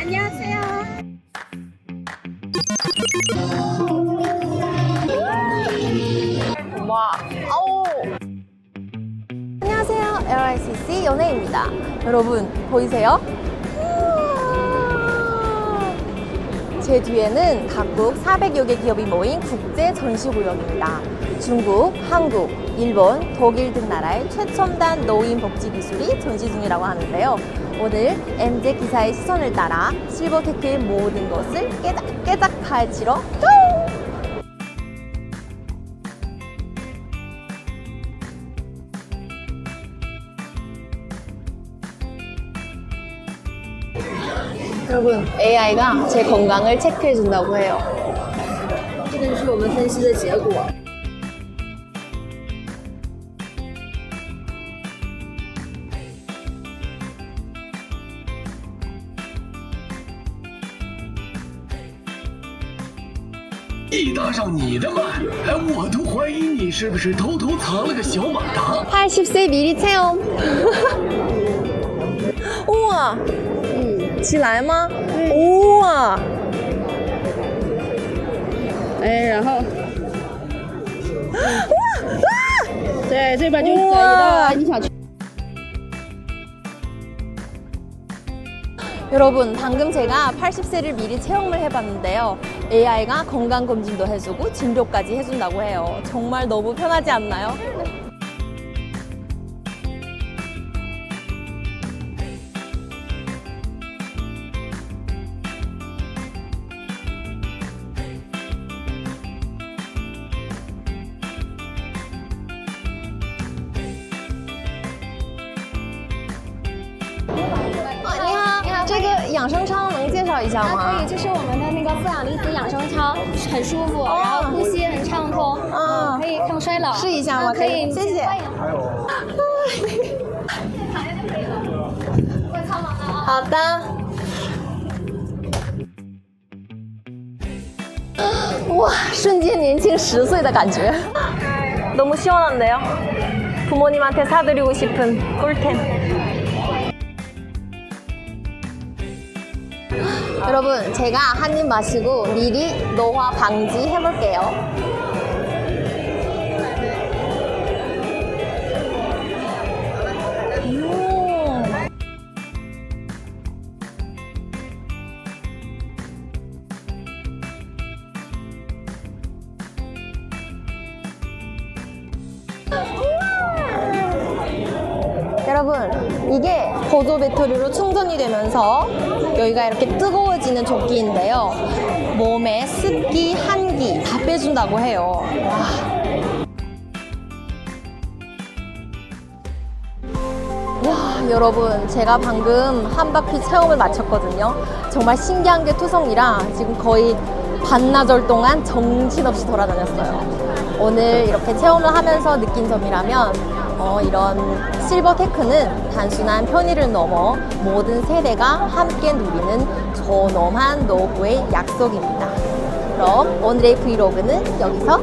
안녕하세요. 와, 아우. 안녕하세요. LRCC 연예입니다. 여러분, 보이세요? 우와. 제 뒤에는 각국 400여 개 기업이 모인 국제 전시구역입니다. 중국, 한국, 일본, 독일 등 나라의 최첨단 노인 복지 기술이 전시 중이라고 하는데요. 오늘 MZ 기사의 시선을 따라 실버테크의 모든 것을 깨작깨작 파헤치러 뿅! 여러분, AI가 제 건강을 체크해 준다고 해요. 这个就是我们分析的结果。 一搭上你的麦，哎，我都怀疑你是不是偷偷藏了个小马达。 80세 미리 체험. 우와. 起来吗? 우와. 哎，然后，对，这边就走到你想去。 여러분, 방금 제가 80세를 미리 체험을 해봤는데요. AI가 건강검진도 해주고 진료까지 해준다고 해요. 정말 너무 편하지 않나요? 绍一下啊，吗？可以，这是我们的那个负氧离子养生操，很舒服，然后呼吸很畅通，啊嗯，可以抗衰老。试一下吗嗯可以，可以谢谢欢迎。会操吗？好的。哇，瞬间年轻十岁的感觉。 너무 시원한데요? 부모님한테 사드리고 싶은 꿀템. 여러분, 제가 한 입 마시고 미리 노화 방지 해볼게요. 여러분 이게 보조 배터리로 충전이 되면서 여기가 이렇게 뜨거워지는 조끼인데요. 몸에 습기, 한기 다 빼준다고 해요. 와. 와 여러분 제가 방금 한 바퀴 체험을 마쳤거든요. 정말 신기한 게 투성이라 지금 거의 반나절 동안 정신없이 돌아다녔어요. 오늘 이렇게 체험을 하면서 느낀 점이라면 어, 이런 실버 테크는 단순한 편의를 넘어 모든 세대가 함께 누리는 존엄한 노후의 약속입니다. 그럼 오늘의 브이로그는 여기서